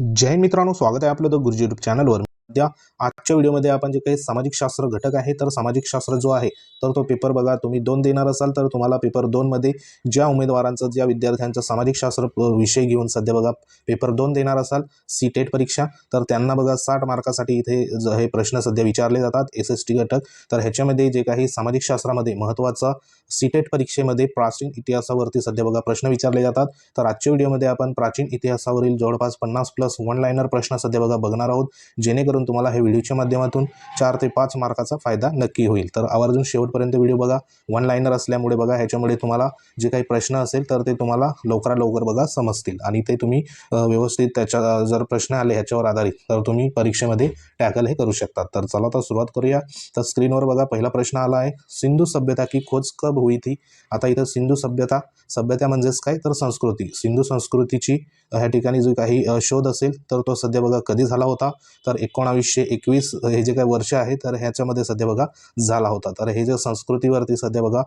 जय मित्रांनो स्वागत आहे आपलं द गुरुजी युट्यूब चॅनलवर सध्या आजच्या व्हिडिओमध्ये आपण जे काही सामाजिक शास्त्र घटक आहे तर सामाजिक शास्त्र जो आहे तर तो पेपर बघा तुम्ही दोन देणार असाल तर तुम्हाला पेपर दोनमध्ये ज्या उमेदवारांचं ज्या विद्यार्थ्यांचं सामाजिक शास्त्र विषय घेऊन सध्या बघा पेपर दोन देणार असाल सी टेट परीक्षा तर त्यांना बघा साठ मार्कासाठी इथे ज- हे प्रश्न सध्या विचारले जातात एस एस टी घटक. तर ह्याच्यामध्ये जे काही सामाजिक शास्त्रामध्ये महत्त्वाचा सीटेट परीक्षेमध्ये प्राचीन इतिहासावरती सध्या बघा प्रश्न विचारले जातात. तर आजच्या व्हिडिओमध्ये आपण प्राचीन इतिहासावरील जवळपास पन्नास प्लस वन लाईनर प्रश्न सध्या बघा बघणार आहोत. जेणेकरून तुम्हाला हे व्हिडिओच्या माध्यमातून चार ते पाच मार्काचा फायदा नक्की होईल. तर आवर्जून शेवटपर्यंत व्हिडिओ बघा. वन लाईनर असल्यामुळे बघा ह्याच्यामुळे तुम्हाला जे काही प्रश्न असेल तर ते तुम्हाला लवकरात लवकर बघा समजतील. आणि ते तुम्ही व्यवस्थित त्याच्या जर प्रश्न आले ह्याच्यावर आधारित तर तुम्ही परीक्षेमध्ये टॅकल हे करू शकतात. तर चला तर सुरुवात करूया. तर स्क्रीनवर बघा पहिला प्रश्न आला आहे. सिंधू सभ्यता की खोज कब हुई थी. आता इथं सिंधू सभ्यता सभ्यता म्हणजेच काय? तर संस्कृती. सिंधू संस्कृतीची ह्या ठिकाणी जो काही शोध असेल तर तो सध्या बघा कधी झाला होता? तर एकोणावीसशे एकवीस हे जे काही वर्ष आहे तर ह्याच्यामध्ये सध्या बघा झाला होता. तर हे जे संस्कृतीवरती सध्या बघा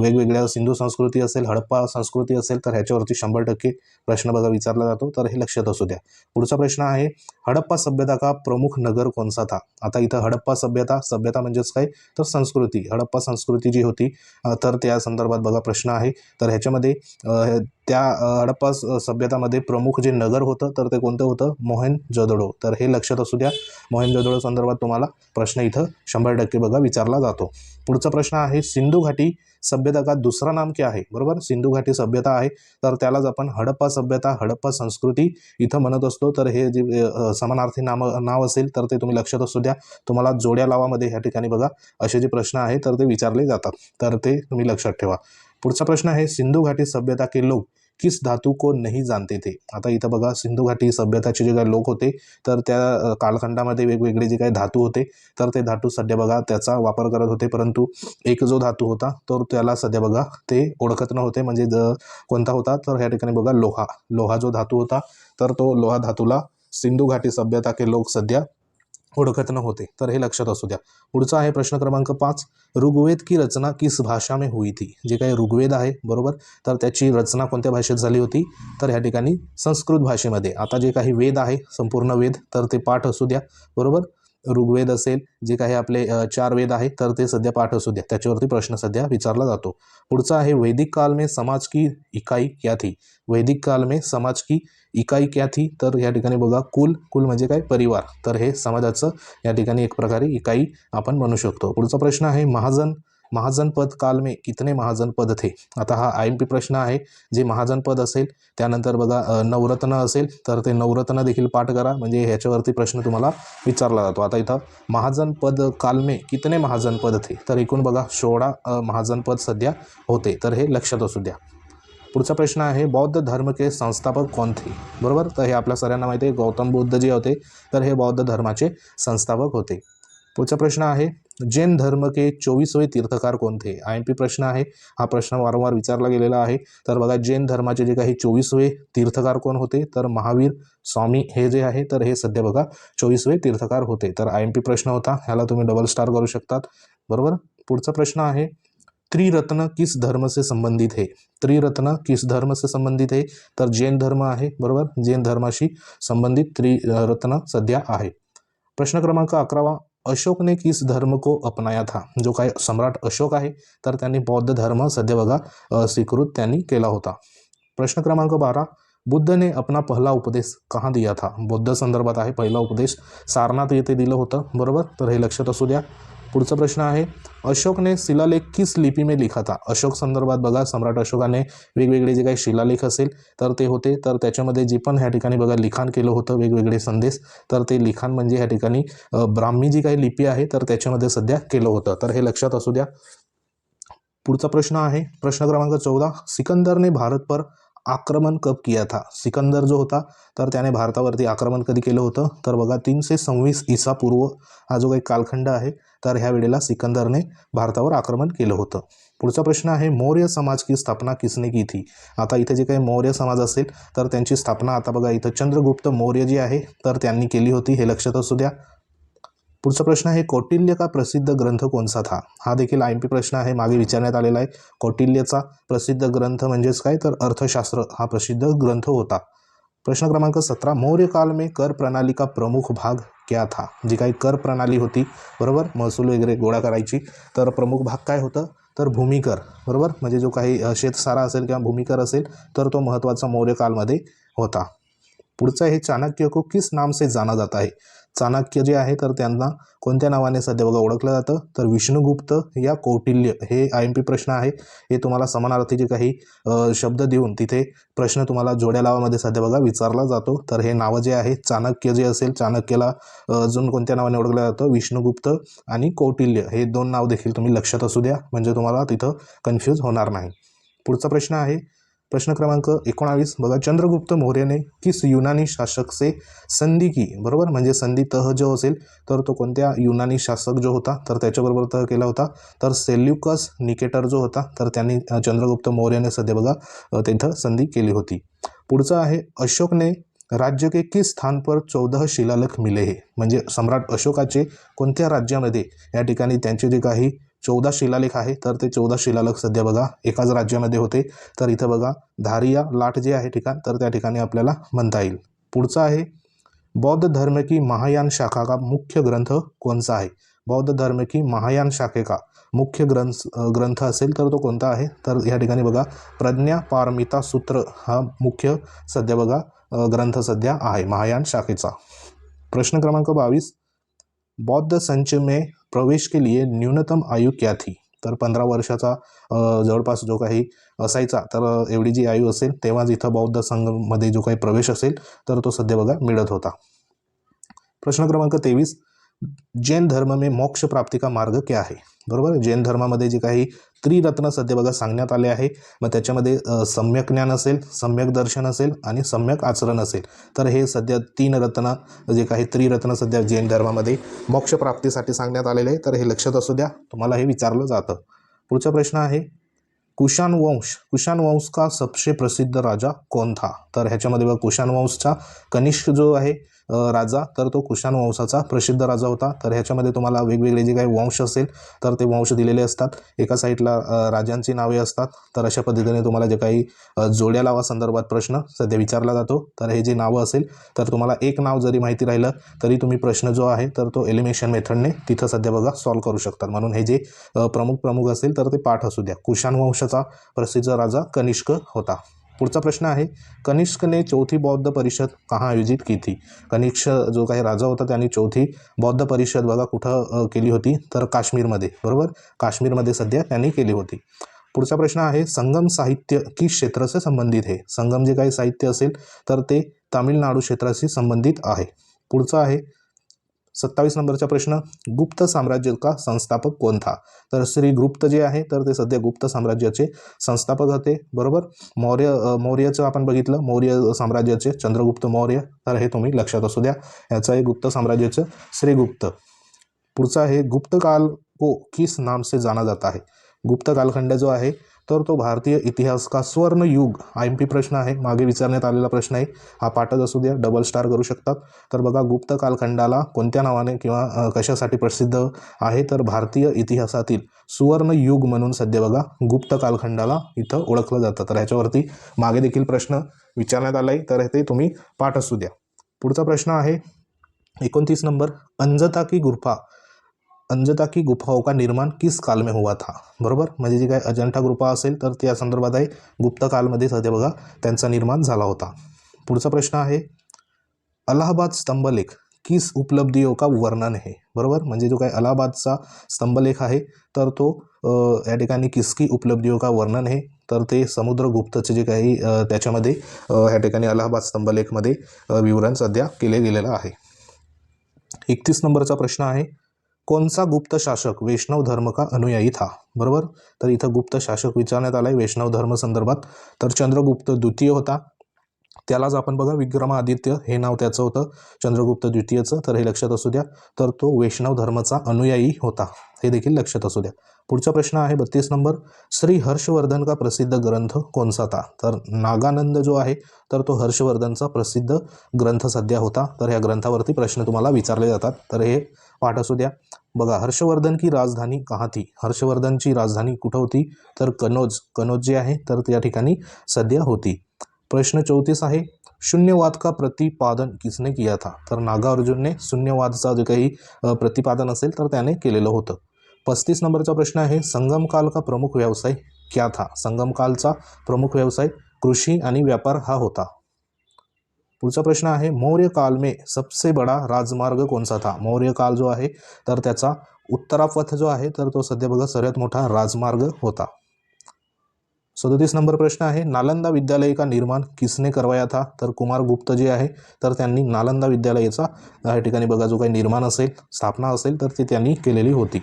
वेगवेगळ्या सिंधू संस्कृती असेल हडप्पा संस्कृती असेल तर ह्याच्यावरती शंभर टक्के प्रश्न बघा विचारला जातो. तर हे लक्षात असू द्या. पुढचा प्रश्न आहे हडप्पा सभ्यता का प्रमुख नगर कोणसा था? आता इथं हडप्पा सभ्यता सभ्यता म्हणजेच काय? तर संस्कृती. हडप्पा संस्कृती जी होती तर तर त्या संदर्भात बघा प्रश्न आहे. तर ह्याच्यामध्ये त्या हडप्पा सभ्यतामध्ये प्रमुख जे नगर होतं तर ते कोणतं होतं? मोहन जोदडो. तर हे लक्षात असू द्या. मोहन जोदडो संदर्भात तुम्हाला प्रश्न इथं शंभर टक्के बघा विचारला जातो. पुढचा प्रश्न आहे सिंधू घाटी सभ्यता का दुसरा नाम क्या आहे? बरोबर? सिंधू घाटी सभ्यता आहे. तर त्यालाच आपण हडप्पा सभ्यता हडप्पा संस्कृती इथं म्हणत असतो. तर हे जे समानार्थी नाम नाव असेल तर ते तुम्ही लक्षात असू द्या. तुम्हाला जोड्या लावामध्ये ह्या ठिकाणी बघा असे जे प्रश्न आहे तर ते विचारले जातात. तर ते तुम्ही लक्षात ठेवा. पुढचा प्रश्न आहे सिंधू घाटी सभ्यता के लोक किस धातू को नाही जानते ते आता इथं बघा सिंधू घाटी सभ्यताचे जे काही लोक होते तर त्या कालखंडामध्ये वेगवेगळे जे काही धातू होते तर ते धातू सध्या बघा त्याचा वापर करत होते परंतु एक जो धातू होता तर त्याला सध्या बघा ते ओळखत नव्हते म्हणजे ज कोणता होता? तर ह्या ठिकाणी बघा लोहा. लोहा जो धातू होता तर तो लोहा धातूला सिंधू घाटी सभ्यता के लोक सध्या ओळखत नव्हते. तर हे लक्षात असू द्या. पुढचा आहे प्रश्न क्रमांक पाच. ऋग्वेद की रचना किस भाषा में हुई थी? जे काही ऋग्वेद आहे बरोबर? तर त्याची रचना कोणत्या भाषेत झाली होती? तर ह्या ठिकाणी संस्कृत भाषेमध्ये. आता जे काही वेद आहे संपूर्ण वेद तर ते पाठ असू द्या. बरोबर? ऋग्वेद असेल जे काही आपले चार वेद आहेत तर ते सध्या पाठ असू द्या. त्याच्यावरती प्रश्न सध्या विचारला जातो. पुढचा आहे वैदिक काल में समाज की इकाई क्या थी वैदिक काल में समाज की इकाई क्या थी तर या ठिकाणी बघा कुल कुल म्हणजे काय? परिवार. तर हे समाजाचं या ठिकाणी एक प्रकारे इकाई आपण म्हणू शकतो. पुढचा प्रश्न आहे महाजन महाजन पद काल में कितने महाजन पद थे? आता हा आय एम पी प्रश्न आहे. जे महाजन पद असेल त्यानंतर बघा नवरत्न असेल तर ते नवरत्न देखील पाठ करा. म्हणजे ह्याच्यावरती प्रश्न तुम्हाला विचारला जातो. आता इथं महाजन पद काल में कितने महाजन पद थे? तर एकूण बघा सोळा महाजनपद महाजन पद सध्या होते. तर हे लक्षात असू द्या. पुढचा प्रश्न आहे बौद्ध धर्म के संस्थापक कोण थे? बरोबर? तर हे आपल्या सगळ्यांना माहिती आहे. गौतम बुद्ध जे होते तर हे बौद्ध धर्माचे संस्थापक होते. पुढचा प्रश्न आहे जैन धर्म के चोवीसवे तीर्थकार कोणते? आय एम पी प्रश्न आहे हा प्रश्न वारंवार विचारला गेलेला आहे. तर बघा जैन धर्माचे जे काही चोवीसवे तीर्थकार कोण होते? तर महावीर स्वामी हे जे आहे तर हे सध्या बघा चोवीसवे तीर्थकार होते. तर आय एम पी प्रश्न होता ह्याला तुम्ही डबल स्टार करू शकतात. बरोबर? पुढचा प्रश्न आहे त्रिरत्न किस धर्म से संबंधित है? त्रिरत्न किस धर्म से संबंधित है? तर जैन धर्म आहे बरोबर? जैन धर्माशी संबंधित त्रिरत्न सध्या आहे. प्रश्न क्रमांक अकरावा अशोक ने किस धर्म को अपनाया था? जो काय सम्राट अशोक आहे तर त्यांनी बौद्ध धर्म सध्या बघा स्वीकृत त्यांनी केला होता. प्रश्न क्रमांक बारा बुद्धने अपना पहिला उपदेश कहाँ दिया था? बौद्ध संदर्भात आहे पहिला उपदेश सारनाथ येथे दिलं होतं बरोबर? तर हे लक्षात असू द्या. पुढचा प्रश्न आहे. अशोकने शिलालेख किस लिपी में लिखा था? अशोक संदर्भात बघा सम्राट अशोकाने वेगवेगळे जे काही शिलालेख असेल तर ते होते. तर त्याच्यामध्ये जे पण ह्या ठिकाणी बघा लिखाण केलं होतं वेगवेगळे संदेश तर ते लिखाण म्हणजे ह्या ठिकाणी ब्राह्मी जी काही लिपी आहे तर त्याच्यामध्ये सध्या केलं होतं. तर हे लक्षात असू द्या. पुढचा प्रश्न आहे. प्रश्न क्रमांक चौदा. सिकंदरने भारत पर आक्रमण कब किया था? सिकंदर जो होता तर त्याने भारतावरती आक्रमण कधी केलं होतं? तर बघा तीनशे सव्वीस ईसा पूर्व हा जो काही कालखंड आहे तर ह्या वेळेला सिकंदरने भारतावर आक्रमण केलं होतं. पुढचा प्रश्न आहे मौर्य समाज की स्थापना किसने की थी? आता इथे जे काही मौर्य समाज असेल तर त्यांची स्थापना आता बघा इथं चंद्रगुप्त मौर्य जी आहे तर त्यांनी केली होती हे लक्षात असू द्या. पुढचा प्रश्न आहे कौटिल्य का प्रसिद्ध ग्रंथ कोणचा था? हा देखील आय एम पी प्रश्न आहे मागे विचारण्यात आलेला आहे. कौटिल्यचा प्रसिद्ध ग्रंथ म्हणजेच काय? तर अर्थशास्त्र हा प्रसिद्ध ग्रंथ होता. प्रश्न क्रमांक सतरा मौर्य काल में कर प्रणाली का प्रमुख भाग क्या था? जी काही कर प्रणाली होती बरोबर? महसूल वगैरे गोळा करायची. तर प्रमुख भाग काय होतं? तर भूमिकर बरोबर? म्हणजे जो काही शेतसारा असेल किंवा भूमिकर असेल तर तो महत्त्वाचा मौर्य कालमध्ये होता. पुढचं आहे चाणक्य को किस नाम से जाना जाता है? चाणक्य जे आहे तर त्यांना कोणत्या नावाने सध्या बघा ओळखलं जातं? तर विष्णुगुप्त या कौटिल्य हे आय एम पी प्रश्न आहे. हे तुम्हाला समानार्थी जे काही शब्द देऊन तिथे प्रश्न तुम्हाला जोड्या लावामध्ये सध्या बघा विचारला जातो. तर हे नावं जे आहे चाणक्य जे असेल चाणक्यला अजून कोणत्या नावाने ओळखलं जातं? विष्णुगुप्त आणि कौटिल्य हे दोन नाव देखील तुम्ही लक्षात असू द्या. म्हणजे तुम्हाला तिथं कन्फ्यूज होणार नाही. पुढचा प्रश्न आहे प्रश्न क्रमांक एकोणावीस. बघा चंद्रगुप्त मौर्यने किस युनानी शासक से संधी की बरोबर? म्हणजे संधी तह जो असेल तर तो कोणत्या युनानी शासक जो होता तर त्याच्याबरोबर तह केला होता. तर सेल्युकस निकेटर जो होता तर त्यांनी चंद्रगुप्त मौर्याने सध्या बघा तिथं संधी केली होती. पुढचं आहे अशोकने राज्य के किस स्थान पर चौदह शिलालेख मिले हे? म्हणजे सम्राट अशोकाचे कोणत्या राज्यामध्ये या ठिकाणी त्यांचे जे काही चौदा शिलालेख आहे तर ते चौदा शिलालेख सध्या बघा एकाच राज्यामध्ये होते. तर इथं बघा धारिया लाट जे आहे ठिकाण तर त्या ठिकाणी आपल्याला म्हणता येईल. पुढचं आहे बौद्ध धर्म की महायान शाखा का मुख्य ग्रंथ कोणचा आहे? बौद्ध धर्म की महायान शाखे का मुख्य ग्रंथ ग्रंथ असेल तर तो कोणता आहे? तर या ठिकाणी बघा प्रज्ञा पारमिता सूत्र हा मुख्य सध्या बघा ग्रंथ सध्या आहे महायान शाखेचा. प्रश्न क्रमांक बावीस बौद्ध संच में प्रवेश के लिए न्यूनतम आयु क्या थी? तर पंधरा वर्षाचा जवळपास जो काही असायचा तर एवढी जी आयु असेल तेव्हाच इथं बौद्ध संघमध्ये जो काही प्रवेश असेल तर तो सध्या बघा मिळत होता. प्रश्न क्रमांक तेवीस. जैन धर्म में मोक्ष प्राप्ती का मार्ग क्या आहे बरोबर? जैन धर्मामध्ये जे काही त्रिरत्न सध्या बघा सांगण्यात आले आहे. मग त्याच्यामध्ये सम्यक ज्ञान असेल सम्यक दर्शन असेल आणि सम्यक आचरण असेल. तर हे सध्या तीन रत्न जे काही त्रिरत्न सध्या जैन धर्मामध्ये मोक्षप्राप्तीसाठी सांगण्यात आलेले आहे तर हे लक्षात असू द्या तुम्हाला हे विचारलं जातं. पुढचा प्रश्न आहे कुशान वंश कुशान वंश का सबसे प्रसिद्ध राजा कोण था? तर ह्याच्यामध्ये बघा कुशान वंशचा कनिष्क जो आहे राजा. तर तो कुशाण वंशाचा प्रसिद्ध राजा होता. तर ह्याच्यामध्ये तुम्हाला वेगवेगळे जे काही वंश असेल तर ते वंश दिलेले असतात. एका साईडला राजांची नावे असतात. तर अशा पद्धतीने तुम्हाला जे काही जोड्या लावा संदर्भात प्रश्न सध्या विचारला जातो. तर हे जे नावं असेल तर तुम्हाला एक नाव जरी माहिती राहिलं तरी तुम्ही प्रश्न जो आहे तर तो एलिमिनेशन मेथडने तिथं सध्या बघा सॉल्व्ह करू शकतात. म्हणून हे जे प्रमुख प्रमुख असेल तर ते पाठ असू द्या. कुशाण वंशाचा प्रसिद्ध राजा कनिष्क होता. पुढचा प्रश्न आहे कनिष्कने चौथी बौद्ध परिषद कहाँ आयोजित की थी? कनिष्क जो काही राजा होता त्यांनी चौथी बौद्ध परिषद बघा कुठं केली होती? तर काश्मीरमध्ये बरोबर? काश्मीरमध्ये सध्या त्यांनी केली होती. पुढचा प्रश्न आहे संगम साहित्य किस क्षेत्र से संबंधित आहे? संगम जे काही साहित्य असेल तर ते तामिळनाडू क्षेत्राशी संबंधित आहे. पुढचं आहे सत्तावीस नंबरचा प्रश्न गुप्त साम्राज्य का संस्थापक कोण था? तर श्री गुप्त जे आहे तर ते सध्या गुप्त साम्राज्याचे संस्थापक होते बरोबर? मौर्य मौर्याचं मौर्यचं आपण बघितलं मौर्य साम्राज्याचे चंद्रगुप्त मौर्य तर हे तुम्ही लक्षात असू द्या याचं आहे गुप्त साम्राज्याचं श्रीगुप्त. पुढचा आहे गुप्त काल को किस नाम से जाना जाता है? गुप्त कालखंड जो आहे तर तो भारतीय इतिहास का स्वर्ण युग आय एम पी प्रश्न आहे. मागे विचारण्यात आलेला प्रश्न आहे. हा पाठच असू द्या डबल स्टार करू शकतात. तर बघा गुप्त कालखंडाला कोणत्या नावाने किंवा कशासाठी प्रसिद्ध आहे? तर भारतीय इतिहासातील सुवर्ण युग म्हणून सध्या बघा गुप्त कालखंडाला इथं ओळखलं जातं. तर ह्याच्यावरती मागे देखील प्रश्न विचारण्यात आला आहे तर ते तुम्ही पाठ असू द्या. पुढचा प्रश्न आहे एकोणतीस नंबर अंजता की गुफा अंजता की गुफाओं का निर्माण किस काल में हुआ था? बरोबर? म्हणजे जी काही अजंठा गुफा असेल तर त्या संदर्भात आहे. गुप्त कालमध्ये सध्या बघा त्यांचा निर्माण झाला होता. पुढचा प्रश्न आहे अलाहाबाद स्तंभलेख किस उपलब्धियों का वर्णन आहे बरोबर? म्हणजे जो काही अलाहाबादचा स्तंभलेख आहे तर तो या ठिकाणी किसकी उपलब्धियों का वर्णन आहे तर ते समुद्रगुप्तचे जे काही त्याच्यामध्ये ह्या या ठिकाणी अलाहाबाद स्तंभलेखमध्ये विवरण सध्या केले गेलेलं आहे. एकतीस नंबरचा प्रश्न आहे कोणचा गुप्त शासक वैष्णव धर्म का अनुयायी था? बरोबर? तर इथं गुप्त शासक विचारण्यात आलाय वैष्णव धर्म संदर्भात. तर चंद्रगुप्त द्वितीय होता. त्यालाच आपण बघा विक्रमादित्य हे नाव त्याचं होतं. चंद्रगुप्त द्वितीयचं तर हे लक्षात असू द्या. तर तो वैष्णव धर्माचा अनुयायी होता. हे देखील लक्षात असू द्या. पुढचा प्रश्न आहे बत्तीस नंबर. श्री हर्षवर्धन का प्रसिद्ध ग्रंथ कोणचा था? तर नागानंद जो आहे तर तो हर्षवर्धनचा प्रसिद्ध ग्रंथ सध्या होता. तर ह्या ग्रंथावरती प्रश्न तुम्हाला विचारले जातात. तर हे पाठ असू द्या. बघा हर्षवर्धन की राजधानी कहाँ थी हर्षवर्धनची राजधानी कुठं होती? तर कनोज कनोज जे आहे तर त्या ठिकाणी सध्या होती. प्रश्न चौतीस आहे शून्यवाद का प्रतिपादन किसने किया था? तर नागार्जुनने शून्यवादचा जे काही प्रतिपादन असेल तर त्याने केलेलं होतं. पस्तीस नंबरचा प्रश्न आहे संगमकाल का प्रमुख व्यवसाय क्या था? संगमकालचा प्रमुख व्यवसाय कृषी आणि व्यापार हा होता. पुढचा प्रश्न आहे मौर्य काल में सबसे बडा राजमार्ग कोणचा था? मौर्य काल जो आहे तर त्याचा उत्तरापथ जो आहे तर तो सध्या बघा सर्वात मोठा राजमार्ग होता. सदतीस नंबर प्रश्न आहे नालंदा विद्यालय का निर्माण किसने करवाया था? तर कुमार गुप्त जे आहे तर त्यांनी नालंदा विद्यालयाचा या ठिकाणी बघा जो काही निर्माण असेल स्थापना असेल तर ती त्यांनी केलेली होती.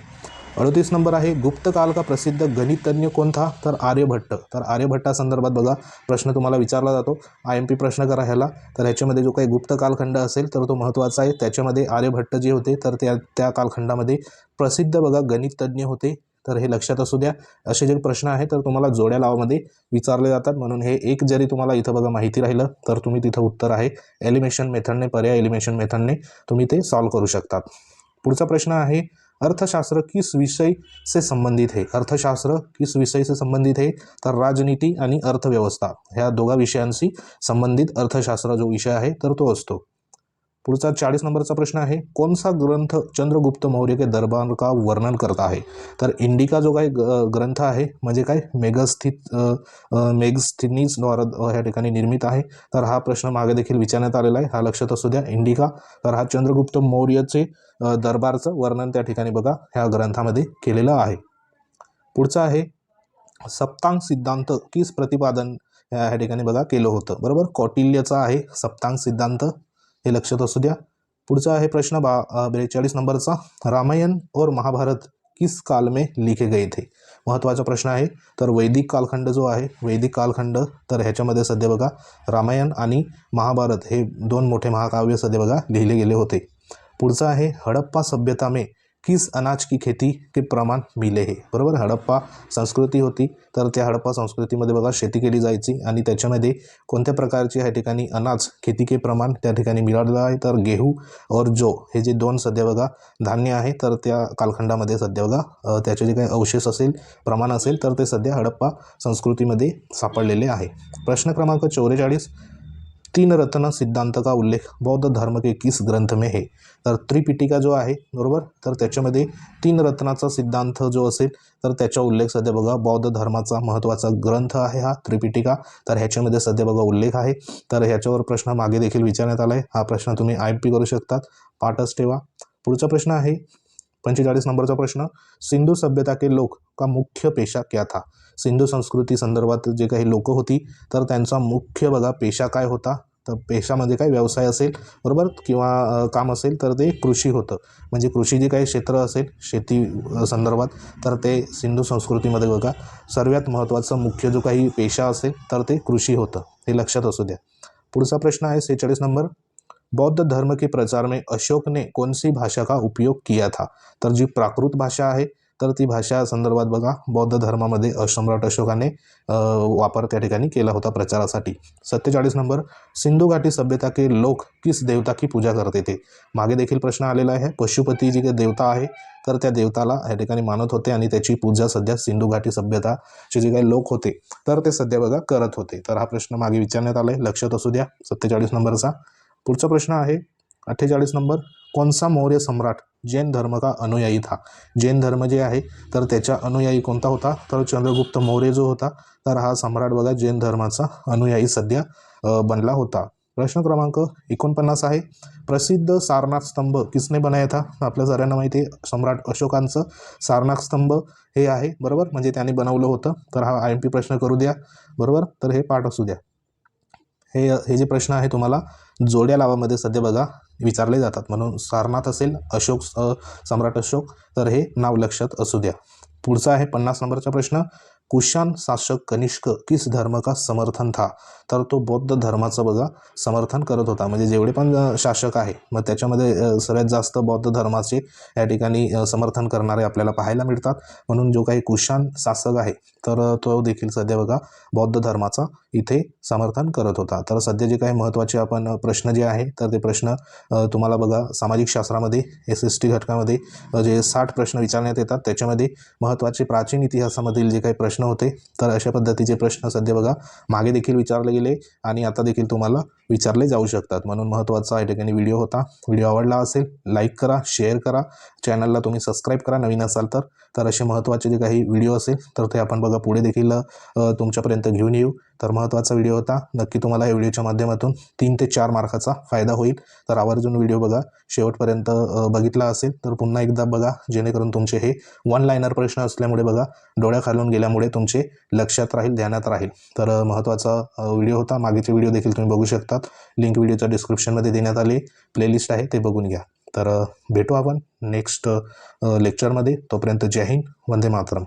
अडतीस नंबर आहे. गुप्त काल का प्रसिद्ध गणितज्ञ कोणता तर आर्यभट्ट तर आर्यभट्टासंदर्भात बघा प्रश्न तुम्हाला विचारला जातो. आय एम पी प्रश्न करा ह्याला. तर ह्याच्यामध्ये जो काही गुप्त कालखंड असेल तर तो महत्त्वाचा आहे. त्याच्यामध्ये आर्यभट्ट जे होते तर त्या त्या कालखंडामध्ये प्रसिद्ध बघा गणितज्ञ होते. तर हे लक्षात असू द्या. असे जे प्रश्न आहे तर तुम्हाला जोड्या लावामध्ये विचारले जातात. म्हणून हे एक जरी तुम्हाला इथं बघा माहिती राहिलं तर तुम्ही तिथं उत्तर आहे. एलिमेशन मेथडने पर्याय एलिमेशन मेथडने तुम्ही ते सॉल्व करू शकतात. पुढचा प्रश्न आहे अर्थशास्त्र किस विषय से संबंधित है? अर्थशास्त्र किस विषय से संबंधित है? तर राजनीती आणि अर्थव्यवस्था ह्या दोघा विषयांशी संबंधित अर्थशास्त्र जो विषय आहे तर तो असतो. पुढचा चाळीस नंबरचा प्रश्न आहे कोणसा ग्रंथ चंद्रगुप्त मौर्य के दरबार का वर्णन करत आहे? तर इंडिका जो काही ग- ग्रंथ आहे म्हणजे काय? मेगस्थित अ, मेगस्थिनीज द्वारा ह्या ठिकाणी निर्मित आहे. तर हा प्रश्न मागे देखील विचारण्यात आलेला आहे. हा लक्षात असू द्या. इंडिका तर हा चंद्रगुप्त मौर्यचे दरबारचं वर्णन त्या ठिकाणी बघा ह्या ग्रंथामध्ये केलेलं आहे. पुढचं आहे सप्तांग सिद्धांत किस प्रतिपादन ह्या ह्या ठिकाणी बघा केलं होतं. बरोबर? कौटिल्यचा आहे सप्तांग सिद्धांत. हे लक्षात असू द्या. पुढचा आहे प्रश्न बा बेचाळीस नंबरचा. रामायण और महाभारत किस काल में लिखे गए थे? महत्त्वाचा प्रश्न आहे. तर वैदिक कालखंड जो आहे वैदिक कालखंड तर ह्याच्यामध्ये सध्या बघा रामायण आणि महाभारत हे दोन मोठे महाकाव्य सध्या बघा लिहिले गेले होते. पुढचं आहे हडप्पा सभ्यता में किस अनाज की खेती के प्रमाण मिले हे? बरोबर? हडप्पा संस्कृती होती तर त्या हडप्पा संस्कृतीमध्ये बघा शेती केली जायची आणि त्याच्यामध्ये कोणत्या प्रकारची ह्या ठिकाणी अनाज खेती के प्रमाण त्या ठिकाणी मिळालेलं आहे? तर गेहू और जो हे जे दोन सध्या बघा धान्य आहे तर त्या कालखंडामध्ये सध्या बघा त्याचे जे काही अवशेष असेल प्रमाण असेल तर ते सध्या हडप्पा संस्कृतीमध्ये सापडलेले आहे. प्रश्न क्रमांक चौवेचाळीस तीन रत्न सिद्धांत का उल्लेख बौद्ध धर्म के किस ग्रंथ में है तर त्रिपिटिका जो आहे बरोबर? तर त्याच्यामध्ये तीन रत्नाचा सिद्धांत जो असेल तर त्याचा उल्लेख सध्या बघा बौद्ध धर्माचा महत्त्वाचा ग्रंथ आहे हा त्रिपिटिका. तर ह्याच्यामध्ये सध्या बघा उल्लेख आहे. तर ह्याच्यावर प्रश्न मागे देखील विचारण्यात आला आहे हा प्रश्न तुम्ही आय पी करू शकतात. पाठच ठेवा. पुढचा प्रश्न आहे पंचेचाळीस नंबरचा प्रश्न सिंधू सभ्यता के लोक का मुख्य पेशा क्या था? सिंधू संस्कृती संदर्भात जे काही लोक होती तर त्यांचा मुख्य बघा पेशा काय होता? तर पेशामध्ये काय व्यवसाय असेल बरोबर? किंवा काम असेल तर ते कृषी होतं. म्हणजे कृषी जे काही क्षेत्र असेल शेती संदर्भात तर ते सिंधू संस्कृतीमध्ये बघा सर्वात महत्त्वाचं मुख्य जो काही पेशा असेल तर ते कृषी होतं. हे लक्षात असू द्या. पुढचा प्रश्न आहे सेहेचाळीस नंबर. बौद्ध धर्म के प्रचार में अशोक ने कौन सी भाषा का उपयोग किया था? तर जी प्राकृत भाषा आहे तर ती भाषा संदर्भात बघा बौद्ध धर्मामध्ये सम्राट अशोकाने वापर त्या ठिकाणी केला होता प्रचारासाठी. सत्तेचाळीस नंबर सिंधू घाटी सभ्यता के लोक किस देवता की पूजा करते थे? मागे देखील प्रश्न आलेला आहे पशुपती जी काही देवता आहे तर त्या देवताला या ठिकाणी मानत होते आणि त्याची पूजा सध्या सिंधू घाटी सभ्यताचे जे काही लोक होते तर ते सध्या बघा करत होते. तर हा प्रश्न मागे विचारण्यात आला आहे लक्षात असू द्या सत्तेचाळीस नंबरचा. पुढचा प्रश्न आहे अठ्ठेचाळीस नंबर कोणसा मौर्य सम्राट जैन धर्म का अनुयायी था? जैन धर्म जे आहे तर त्याचा अनुयायी कोणता होता? तर चंद्रगुप्त मौर्य जो होता तर हा सम्राट बघा जैन धर्माचा अनुयायी सध्या बनला होता. प्रश्न क्रमांक एकोणपन्नास आहे. प्रसिद्ध सारनाथ स्तंभ किसने बनाया था? आपल्या सगळ्यांना माहिती आहे सम्राट अशोकांचं सारनाथ स्तंभ हे आहे बरोबर? म्हणजे त्याने बनवलं होतं. तर हा आय एम पी प्रश्न करू द्या बरोबर? तर हे पाठ असू द्या. हे हे जे प्रश्न आहे तुम्हाला जोड्या लावामध्ये सध्या बघा विचारले जातात. म्हणून सारनाथ असेल अशोक सम्राट अशोक तर हे नाव लक्षात असू द्या. पुढचा आहे पन्नास नंबरचा प्रश्न. कुशान शासक कनिष्क किस धर्म का समर्थन था? तर तो बौद्ध धर्माचं बघा समर्थन करत होता. म्हणजे जेवढे पण शासक आहे मग त्याच्यामध्ये सगळ्यात जास्त बौद्ध धर्माचे या ठिकाणी समर्थन करणारे आपल्याला पाहायला मिळतात. म्हणून जो काही कुशान शासक आहे तर तो देखील सध्या बघा बौद्ध धर्माचा इथे समर्थन करत होता. तर सध्या जे काही महत्त्वाचे आपण प्रश्न जे आहे तर ते प्रश्न तुम्हाला बघा सामाजिक शास्त्रामध्ये एस एस टी घटकामध्ये जे साठ प्रश्न विचारण्यात येतात त्याच्यामध्ये महत्त्वाचे प्राचीन इतिहासामधील जे काही प्रश्न होते तर अशा पद्धतीचे प्रश्न सध्या बघा मागे देखील विचारले गेले आणि आता देखील तुम्हाला विचारले जाऊ शकतात. म्हणून महत्त्वाचा या ठिकाणी व्हिडिओ होता. व्हिडिओ आवडला असेल लाईक करा शेअर करा. चॅनलला तुम्ही सबस्क्राईब करा. नवीन असाल तर तर असे महत्त्वाचे जे काही व्हिडिओ असेल तर ते आपण बघा. पुढे देखील तुमच्यापर्यंत घेऊन येऊ. तर महत्त्वाचा व्हिडिओ होता. नक्की तुम्हाला या व्हिडिओच्या माध्यमातून तीन ते चार मार्काचा फायदा होईल. तर आवर्जून व्हिडिओ बघा. शेवटपर्यंत बघितला असेल तर पुन्हा एकदा बघा. जेणेकरून तुमचे हे वन लाईनर प्रश्न असल्यामुळे बघा डोळ्याखालून गेल्यामुळे तुमचे लक्षात राहील ध्यानात राहील. तर महत्त्वाचा व्हिडिओ होता. मागेचे व्हिडिओ देखील तुम्ही बघू शकतात. लिंक व्हिडिओच्या डिस्क्रिप्शनमध्ये देण्यात आली. प्लेलिस्ट आहे ते बघून घ्या. तर भेटू आपण नेक्स्ट लेक्चरमध्ये तोपर्यंत जय हिंद वंदे मातरम.